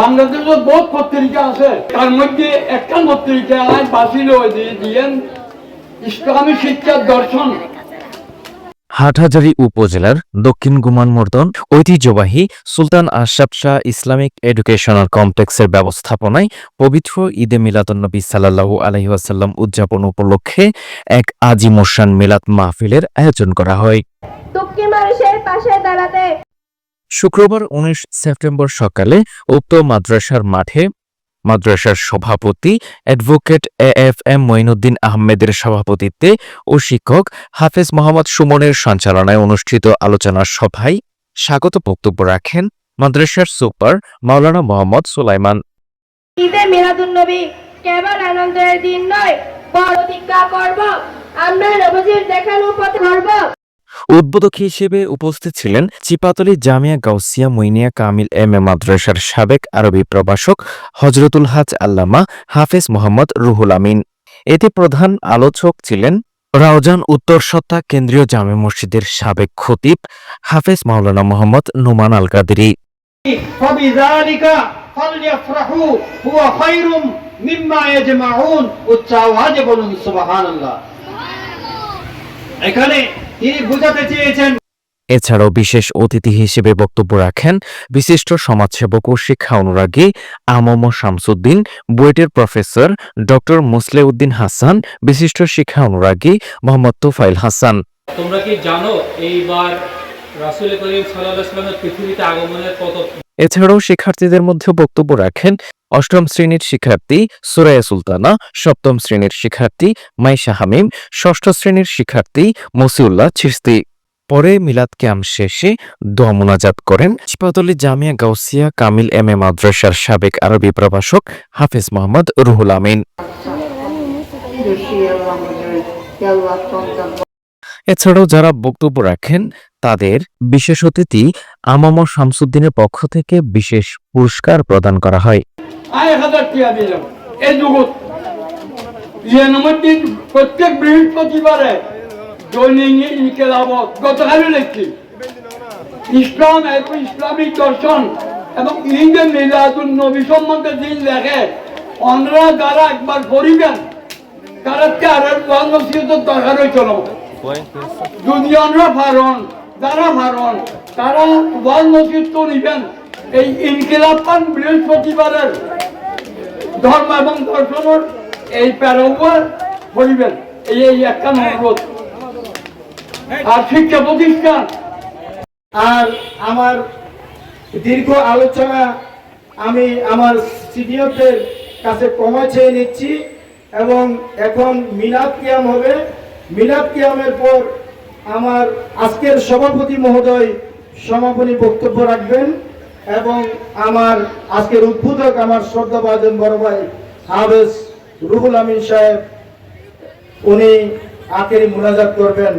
বাংলাদেশের পত্রিকা আছে তার মধ্যে একটা পত্রিকা দিয়েন ইসলামী শিক্ষার দর্শন। হাটহাজারী উপজেলার দক্ষিণ গুমানমর্দন ঐতিহ্যবাহী সুলতান আশরাফ শাহ ইসলামিক এডুকেশনাল কমপ্লেক্সের ব্যবস্থাপনায় পবিত্র ঈদে মিলাদুন্নবী সাল্লাল্লাহু আলহি ওয়াসাল্লাম উদযাপন উপলক্ষে এক আজিমোশান মিলাদ মাহফিলের আয়োজন করা হয়। মানুষের পাশে দাঁড়াতে শুক্রবার উনিশ সেপ্টেম্বর সকালে উক্ত মাদ্রাসার মাঠে মাদ্রাসার সভাপতি advocate A F M Moinuddin আহমেদের সভাপতিত্বে ও শিক্ষক হাফেজ মোহাম্মদ সুমনের সঞ্চালনায় অনুষ্ঠিত আলোচনা সভায় স্বাগত বক্তব্য রাখেন মাদ্রাসার সুপার মাওলানা মোহাম্মদ সুলাইমান। কেবল আনন্দের দিন নয়, বড় করব, আমরা নবজির পথে করব। উদ্বোধক হিসেবে উপস্থিত ছিলেন চিপাতলি জামিয়া গাউসিয়া মইনিয়া কামিল এম এ মাদ্রাসার সাবেক আরবি প্রভাষক হজরতুল হাজ আল্লামা হাফেজ মোহাম্মদ রুহুল আমিন। এতে প্রধান আলোচক ছিলেন রাউজান উত্তর সত্তা কেন্দ্রীয় জামে মসজিদের সাবেক খতিব হাফেজ মাওলানা মোহাম্মদ নুমান আল কাদেরি এখানে তিনি বোঝাতে চেয়েছেন এছাড়াও বিশেষ অতিথি হিসেবে বক্তব্য রাখেন বিশিষ্ট সমাজসেবক ও শিক্ষা অনুরাগী আমম শামসুদ্দিন বুয়েটের প্রফেসর ডক্টর মুসলেউদ্দিন হাসান বিশিষ্ট শিক্ষা অনুরাগী মোহাম্মদ তোফাইল হাসান। তোমরা কি জানো এইবার রাসুল করিম সাল্লাহ পৃথিবীতে আগমনের কত এছাড়াও শিক্ষার্থীদের মধ্যে বক্তব্য রাখেন অষ্টম শ্রেণির শিক্ষার্থী সুরায়া সুলতানা, সপ্তম শ্রেণির শিক্ষার্থী মাইশা হামিম, ষষ্ঠ শ্রেণির শিক্ষার্থী মসিউল্লাহ চিস্তি পরে মিলাদ ক্যাম্প শেষে দোয়া করেন চিপাতলি জামিয়া গাউসিয়া, কামিল এম এ মাদ্রাসার সাবেক আরবি প্রভাষক হাফিজ মোহাম্মদ রুহুল আমিন। এছাড়াও যারা বক্তব্য রাখেন, তাদের বিশেষ অতিথি আমাম শামসুদ্দিনের পক্ষ থেকে বিশেষ পুরস্কার প্রদান করা হয়। আয় এক হাজার টিয়া দিলাম এই জগৎ ইয়ার মধ্যে প্রত্যেক বৃহস্পতিবারে দৈনিক ইনকেলাবত গতকালও ইসলাম এবং ইসলামিক দর্শন এবং ঈদে মিলাদুল নবী সম্বন্ধে দিন লেখে অনরা যারা একবার করিবেন তারা চারের নসিহত দরকার হয়েছিল যদি অনরা ফারন যারা ফারন তারা ওয়াল নসিহত নিবেন। এই ইনকিলাব পান বৃহস্পতিবারের ধর্ম এবং দর্শনের এই প্যারোয়ার করিবেন এই এই একটা অনুরোধ। আর শিক্ষা প্রতিষ্ঠান। আর আমার দীর্ঘ আলোচনা আমি আমার সিনিয়রদের কাছে ক্ষমা চেয়ে নিচ্ছি এবং এখন মিলাদ কিয়াম হবে। মিলাদ কিয়ামের পর আমার আজকের সভাপতি মহোদয় সমাপনী বক্তব্য রাখবেন। এবং আমার আজকের উদ্বোধক আমার শ্রদ্ধাভাজন বড় ভাই হাবেজ রুহুল আমিন সাহেব, উনি আখেরি মোনাজাত করবেন।